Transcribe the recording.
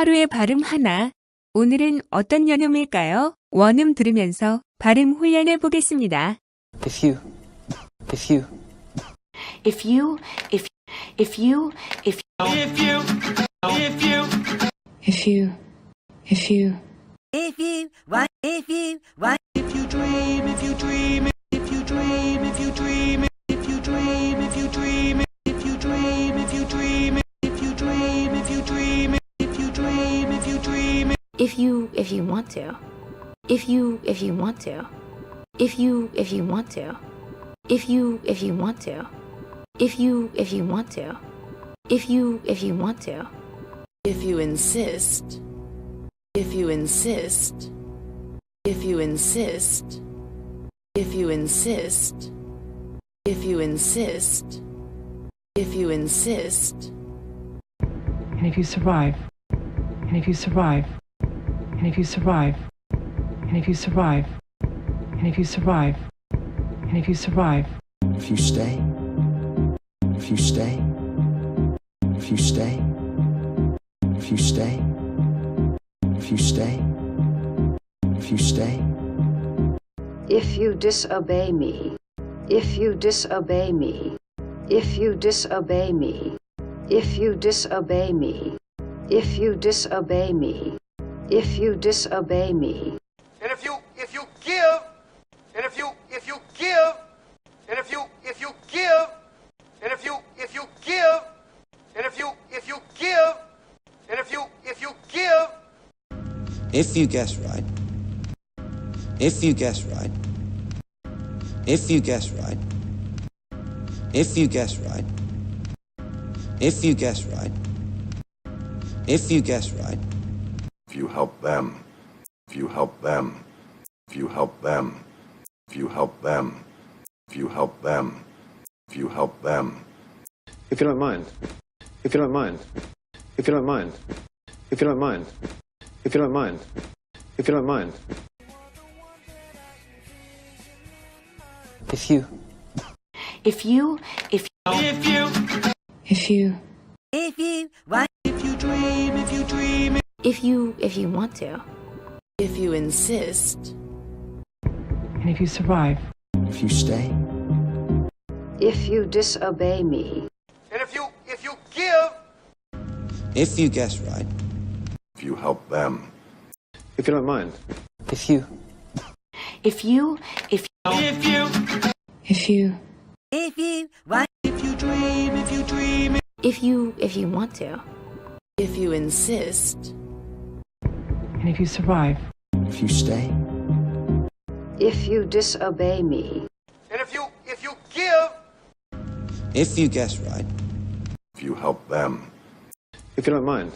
하루의 발음 하나. 오늘은 어떤 연음일까요? 원음 들으면서 발음 훈련해 보겠습니다. If you, if you, If you, if, if you, if, If you, if you, if you, if you, If you want, if you want, if you dream, if you dream, if you dream, if you dream, if you dream, if you dream, if you, if you want to. If you, if you want to. If you, if you want to. If you, if you want to. If you, if you want to. If you, if you want to. If you insist. If you insist. If you insist. If you insist. If you insist. If you insist. And if you survive, and if you survive, and if you survive, and if you survive, and if you survive, and if you survive, If you stay, if you stay, if you stay, if you stay, if you stay, if you stay, If you disobey me, if you disobey me, if you disobey me, if you disobey me, if you disobey me, if you disobey me, and if you, if you give, and if you, if you give, and if you, if you give, and if you, if you give, and if you, if you give, and if you, if you give, if you guess right, if you guess right, if you guess right, if you guess right, if you guess right, if you guess right, If you help them, if you help them, if you help them, if you help them, if you help them, if you help them, If you don't mind. If you don't mind. If you don't mind. If you don't mind. If you don't mind. If you don't mind. if you, If you, if, if you, if you, if you if you if you dream, if you, if you want to. If you insist. and if you survive, if you stay, if you disobey me, and if you, if you give, if you guess right, if you help them, If you don't mind. if you, If you, if, you if you, if you, if you. Want, if you dream, if you dream, if you, if you want to. If you insist. And if you survive, if you stay, if you disobey me, and if you, if you give, if you guess right, if you help them, If you don't mind.